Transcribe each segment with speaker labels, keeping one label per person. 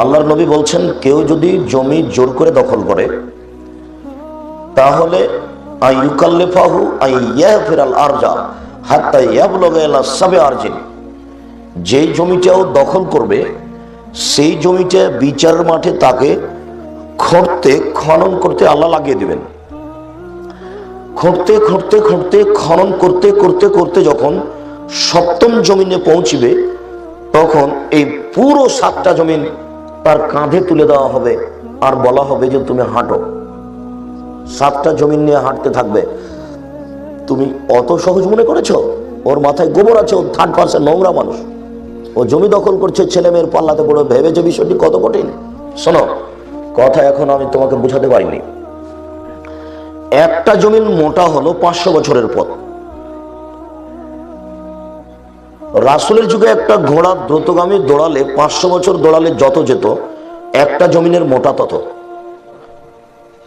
Speaker 1: আল্লাহর নবী বলছেন, কেউ যদি জমি জোর করে দখল করে, তাহলে আইয়ুকাল্লিফাহু আইয়াফিরাল আরজা, হাত্তা ইয়াবলুগা ইলা সাবে আরজিন। যে জমিটাও দখল করবে, সেই জমিটা বিচার মাঠে তাকে খুঁড়তে খনন করতে আল্লাহ লাগিয়ে দিবেন। খুঁড়তে খুঁড়তে খুঁড়তে খনন করতে করতে করতে যখন সপ্তম জমিনে পৌঁছিবে, তখন এই পুরো সাতটা জমিন তার কাঁধে তুলে দেওয়া হবে আর বলা হবে যে তুমি হাঁটো। সাতটা জমিন নিয়ে হাঁটতে থাকবে। তুমি অত সহজ মনে করেছ? ওর মাথায় গোবর আছে, ও থার্ড পার্সেন্ট নোংরা মানুষ। ও জমি দখল করছে, ছেলে মেয়ের পাল্লাতে পড়ে, ভেবেছে বিষয়টি কত কঠিন? শোনো, কথা এখন আমি তোমাকে বুঝাতে পারিনি। একটা জমির মোটা হলো পাঁচশো বছরের পথ। রাসুলের যুগে একটা ঘোড়া দ্রুতগামী দৌড়ালে, পাঁচশো বছর দৌড়ালে যত যেত, একটা জমিনের মোটা তত।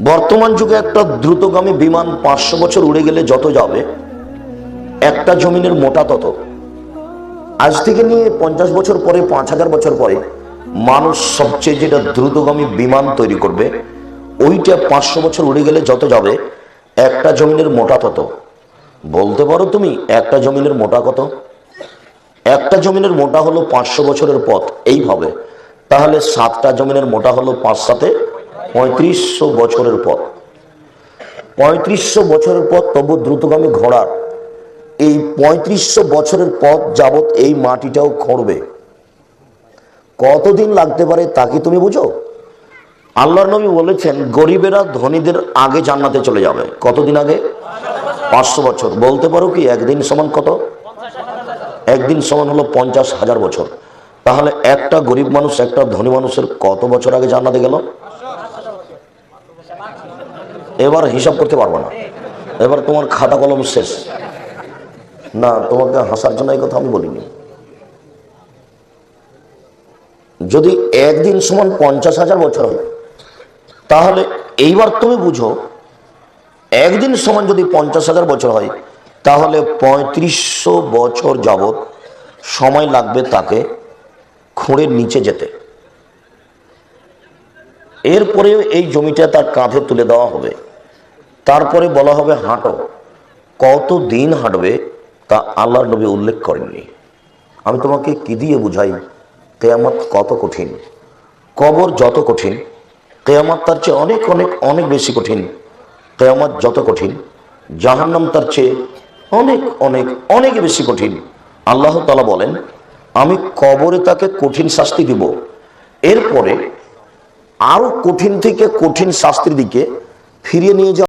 Speaker 1: বর্তমান যুগে একটা দ্রুতগামী বিমান পাঁচশো বছর উড়ে গেলে যত যাবে, একটা জমিনের মোটা তত। আজ থেকে নিয়ে পঞ্চাশ বছর পরে, পাঁচ হাজার বছর পরে, মানুষ সবচেয়ে যেটা দ্রুতগামী বিমান তৈরি করবে, ওইটা পাঁচশো বছর উড়ে গেলে যত যাবে, একটা জমিনের মোটা তত। বলতে পারো তুমি, একটা জমিনের মোটা কত? একটা জমিনের মোটা হলো পাঁচশো বছরের পথ, এইভাবে। তাহলে সাতটা জমিনের মোটা হলো পাঁচ সাথে পঁয়ত্রিশশো বছরের পথ। পঁয়ত্রিশশো বছরের পথ তবু দ্রুতগামী ঘোড়ার। এই পঁয়ত্রিশশো বছরের পথ যাবত এই মাটিটাও খড়বে। কতদিন লাগতে পারে তা কি তুমি বুঝো? আল্লাহর নবী বলেছেন, গরিবেরা ধনীদের আগে জান্নাতে চলে যাবে। কতদিন আগে? পাঁচশো বছর। বলতে পারো কি, একদিন সমান কত? একদিন সমান হলো পঞ্চাশ হাজার বছর। তাহলে একটা গরিব মানুষ, একটা ধনী মানুষের কত বছর আগে জান্নাতে গেল? এবার হিসাব করতে পারব না। এবার তোমার খাতা কলম শেষ। না, তোমাকে হাসার জন্য এই কথা আমি বলিনি। যদি একদিন সমান পঞ্চাশ হাজার বছর হয়, তাহলে এইবার তুমি বুঝো, একদিন সমান যদি পঞ্চাশ হাজার বছর হয়, তাহলে পঁয়ত্রিশশো বছর যাবৎ সময় লাগবে তাকে খুঁড়ের নিচে যেতে। এরপরেও এই জমিটা তার কাঁধে তুলে দেওয়া হবে। তারপরে বলা হবে, হাঁটো। কত দিন হাঁটবে তা আল্লাহ নবী উল্লেখ করেননি। আমি তোমাকে কি দিয়ে বুঝাই? কেয়ামত কত কঠিন। কবর যত কঠিন। কেয়ামত তার চেয়ে অনেক অনেক অনেক বেশি কঠিন। কেয়ামত যত কঠিন, জাহান্নাম তার চেয়ে অনেক অনেক অনেক বেশি কঠিন। আল্লাহ তালা বলেন, আমি কবরে তাকে কঠিন শাস্তি দিব। এরপরে আরও কঠিন থেকে কঠিন শাস্তির দিকে ফিরিয়ে নিয়ে যাওয়া